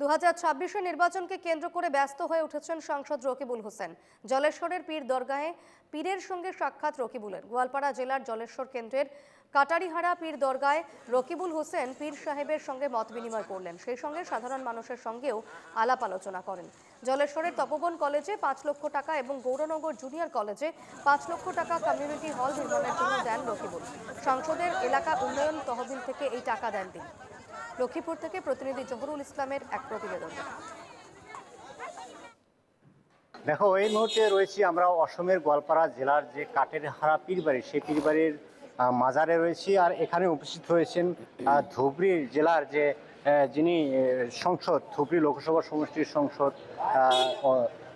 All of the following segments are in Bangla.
দু হাজার নির্বাচনকে কেন্দ্র করে ব্যস্ত হয়ে উঠেছেন সাংসদ রকিবুল হোসেন। জলেশ্বরের পীর দরগাহে পীরের সঙ্গে সাক্ষাৎ রকিবুলের। গোয়ালপাড়া জেলার জলেশ্বর কেন্দ্রের কাটারিহারা পীর দরগায় রকিবুল হোসেন পীর সাহেবের সঙ্গে মত বিনিময় করলেন। সেই সঙ্গে সাধারণ মানুষের সঙ্গেও আলাপ আলোচনা করেন। জলেশ্বরের তপবন কলেজে পাঁচ লক্ষ টাকা এবং গৌরনগর জুনিয়র কলেজে পাঁচ লক্ষ টাকা কমিউনিটি হল নির্মাণের জন্য দেন রকিবুল। সংসদের এলাকা উন্নয়ন তহবিল থেকে এই টাকা দেন তিনি। লক্ষ্মীপুর থেকে প্রতিনিধি জহুরুল ইসলামের এক প্রতিবেদন। দেখো, এই মুহূর্তে রয়েছি আমরা অসমের গোয়ালপাড়া জেলার যে কাঠের হারা পীরবাড়ি, সেই পীরবাড়ির মাজারে রয়েছি আর এখানে উপস্থিত হয়েছেন ধুবড়ি জেলার যে যিনি সংসদ, ধুবড়ি লোকসভা সমষ্টির সংসদ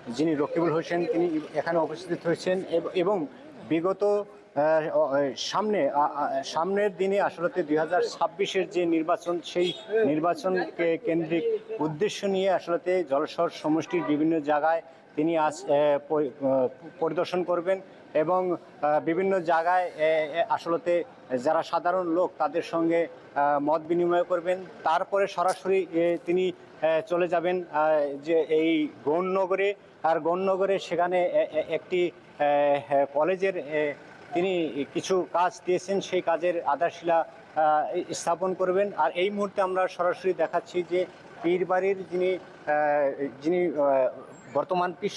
যিনি রকিবুল হোসেন, তিনি এখানে উপস্থিত হয়েছেন এব- বিগত সামনে সামনের দিনে আসলে দুই হাজার ছাব্বিশের যে নির্বাচন, সেই নির্বাচনকে কেন্দ্রিক উদ্দেশ্য নিয়ে আসলে জলস্বর সমষ্টির বিভিন্ন জায়গায় তিনি আজ পরিদর্শন করবেন এবং বিভিন্ন জায়গায় আসলতে যারা সাধারণ লোক, তাদের সঙ্গে মত বিনিময় করবেন। তারপরে সরাসরি তিনি চলে যাবেন যে এই গৌণনগরে আর গৌণনগরে সেখানে একটি কলেজের তিনি কিছু কাজ দিয়েছেন, সেই কাজের আধারশিলা স্থাপন করবেন। আর এই মুহূর্তে আমরা সরাসরি দেখাচ্ছি যে পীরবাড়ির যিনি যিনি বর্তমান পীর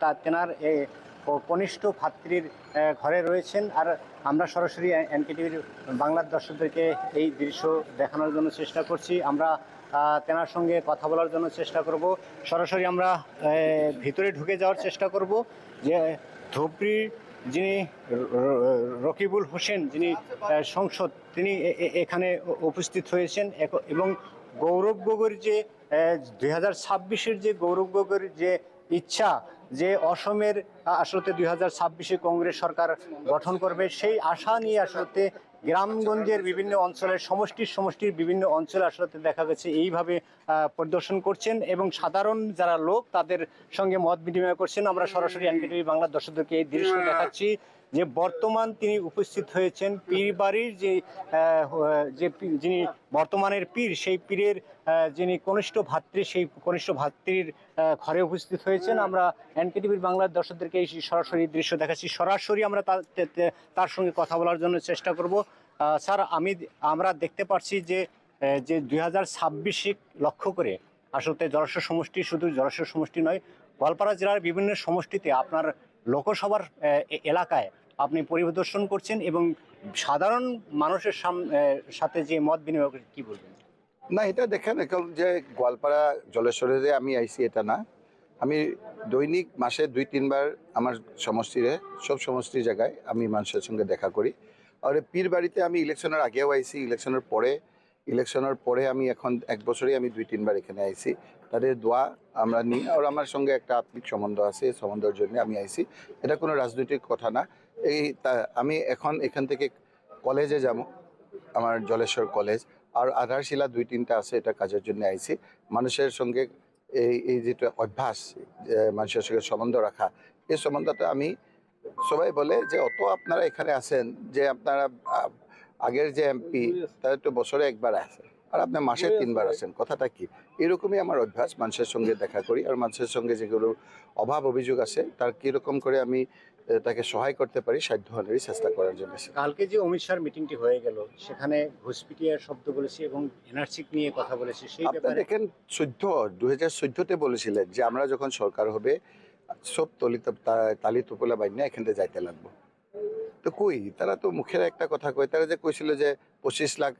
তা- তেনার কনিষ্ঠ ভাতৃর ঘরে রয়েছেন। আর আমরা সরাসরি এনকেটিভির বাংলার দর্শকদেরকে এই দৃশ্য দেখানোর জন্য চেষ্টা করছি। আমরা তেনার সঙ্গে কথা বলার জন্য চেষ্টা করব। সরাসরি আমরা ভিতরে ঢুকে যাওয়ার চেষ্টা করব যে ধুবড়ির যিনি রকিবুল হোসেন, যিনি সংসদ, তিনি এখানে উপস্থিত হয়েছেন। এবং গৌরব গগৈর যে দুই হাজার যে গৌরব গগৈর যে ইচ্ছা যে অসমের আহ, আসলে দুই হাজার ছাব্বিশে কংগ্রেস সরকার গঠন করবে সেই আশা নিয়ে আসলে গ্রামগঞ্জের বিভিন্ন অঞ্চলের সমষ্টির সমষ্টির বিভিন্ন অঞ্চলে আসলে দেখা গেছে এইভাবে পরিদর্শন করছেন এবং সাধারণ যারা লোক তাদের সঙ্গে মত বিনিময় করছেন। আমরা সরাসরি এনকেটিভি বাংলার দর্শকদেরকে এই দৃশ্য দেখাচ্ছি যে বর্তমান তিনি উপস্থিত হয়েছেন পীরবাড়ির যে যে যিনি বর্তমানের পীর সেই পীরের যিনি কনিষ্ঠ ভাতৃ সেই কনিষ্ঠ ভাতৃর ঘরে উপস্থিত হয়েছেন। আমরা এনকেটিভির বাংলার দর্শকদেরকে এই সরাসরি দৃশ্য দেখাচ্ছি। সরাসরি আমরা তার- সঙ্গে কথা বলার জন্য চেষ্টা করব। স্যার, আমি আমরা দেখতে পাচ্ছি যে যে দুই হাজার লক্ষ্য করে আসলে জলস্বর সমষ্টি শুধু জলস্বর সমষ্টি নয়, গোয়ালপাড়া জেলার বিভিন্ন সমষ্টিতে আপনার লোকসভার এলাকায় আপনি পরিদর্শন করছেন এবং সাধারণ মানুষের সাথে যে মত বিনিময় কি বলবেন? না, এটা দেখেন যে গোয়ালপাড়া জলেশ্বরে আমি আইছি, এটা না। আমি দৈনিক মাসে দুই, তিনবার আমার সমষ্টিরে, সব সমষ্টির জায়গায় আমি মানুষের সঙ্গে দেখা করি। আর পীর বাড়িতে আমি ইলেকশনের আগেও আইছি ইলেকশনের পরে ইলেকশনের পরে আমি এখন এক বছরই আমি দুই, তিনবার এখানে আইছি। তাদের দোয়া আমরা নিই আর আমার সঙ্গে একটা আত্মিক সম্বন্ধ আছে, এই সম্বন্ধের জন্য আমি আইছি। এটা কোনো রাজনৈতিক কথা না। এই আমি এখন এখান থেকে কলেজে যাব, আমার জলেশ্বর কলেজ আর আধারশিলা দুই, তিনটা আছে এটা কাজের জন্য আইছি। মানুষের সঙ্গে এই এই যেটা অভ্যাস মানুষের সঙ্গে সম্বন্ধ রাখা, এই সম্বন্ধটা আমি সবাই বলে যে, অত আপনারা এখানে আছেন যে, আপনারা আগের যে এমপি তাদের তো বছরে একবার আসে আর আপনি মাসে তিনবার আসেন কথাটা কি? এরকমই আমার অভ্যাস মানুষের সঙ্গে দেখা করি আর মানুষের সঙ্গে যেগুলো অভাব অভিযোগ আছে তার কীরকম করে আমি তাকে সহায় করতে পারি সাধ্য হলেরই চেষ্টা করার জন্য। কালকে যে অমিত শাহর মিটিংটি হয়ে গেল সেখানে ঘুষপিটিয়ার শব্দ বলেছি এবং এনআরসি নিয়ে কথা বলেছি সেই ব্যাপারে দেখেন চোদ্দ দু হাজার চোদ্দতে বলেছিলেন যে আমরা যখন সরকার হবে সব তলিত তা- তালি তোপলা বাইনা এখান থেকে যাইতে লাগবো। তো কই? তারা তো মুখের একটা কথা কয়। তারা যে কইছিল যে পঁচিশ লাখ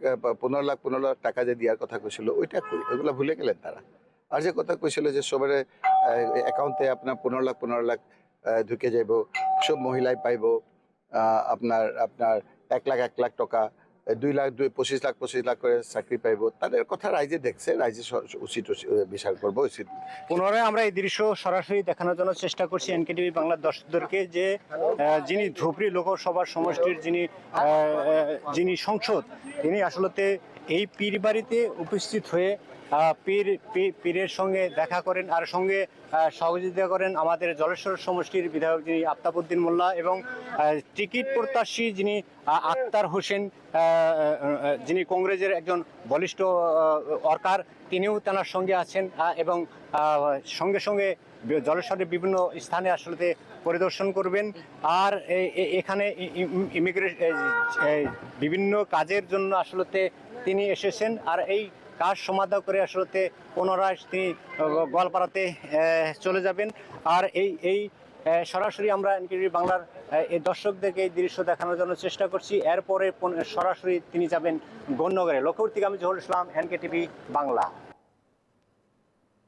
পনেরো লাখ পনেরো লাখ টাকা যে দেওয়ার কথা কইছিল, ওইটা কই? ওইগুলো ভুলে গেলেন তারা। আর যে কথা কইছিল যে সবার অ্যাকাউন্টে আপনার পনেরো লাখ পনেরো লাখ ঢুকে যাইব, সব মহিলাই পাইব আপনার আপনার এক লাখ এক লাখ টাকা। দুই লাখ, দুই, পঁচিশ লাখ পঁচিশ লাখ করে চাকরি পাইব। তাদের কথা রাইজে দেখছে, রাইজে উচিত বিচার করব, উচিত। পুনরায় আমরা এই দৃশ্য সরাসরি দেখানোর জন্য চেষ্টা করছি এনকেটিভি বাংলার দর্শকদেরকে যে যিনি ধুবড়ি লোকসভার সমষ্টির যিনি যিনি সংসদ, তিনি আসলতে এই পীর বাড়িতে উপস্থিত হয়ে পীর পীরের সঙ্গে দেখা করেন আর সঙ্গে সহযোগিতা করেন আমাদের জলেশ্বর সমষ্টির বিধায়ক যিনি আফতাবউদ্দিন মোল্লা এবং টিকিট প্রত্যাশী যিনি আক্তার হোসেন যিনি কংগ্রেসের একজন বলিষ্ঠ ওয়ার্কার তিনিও তেনার সঙ্গে আছেন এবং সঙ্গে সঙ্গে জলেশ্বরের বিভিন্ন স্থানে আসলে পরিদর্শন করবেন। আর এখানে বিভিন্ন কাজের জন্য আসলে তিনি এসেছেন। আর এই কাজ সমাধা করে আসলে পুনরায় তিনি গোয়ালপাড়াতে চলে যাবেন। আর এই এই সরাসরি আমরা এনকেটিভি বাংলার এই দর্শকদেরকে এই দৃশ্য দেখানোর জন্য চেষ্টা করছি। এরপরে সরাসরি তিনি যাবেন গণ্যগরে লক্ষ্যবর্তী আমি জহুর ইসলাম, এনকেটিভি বাংলা।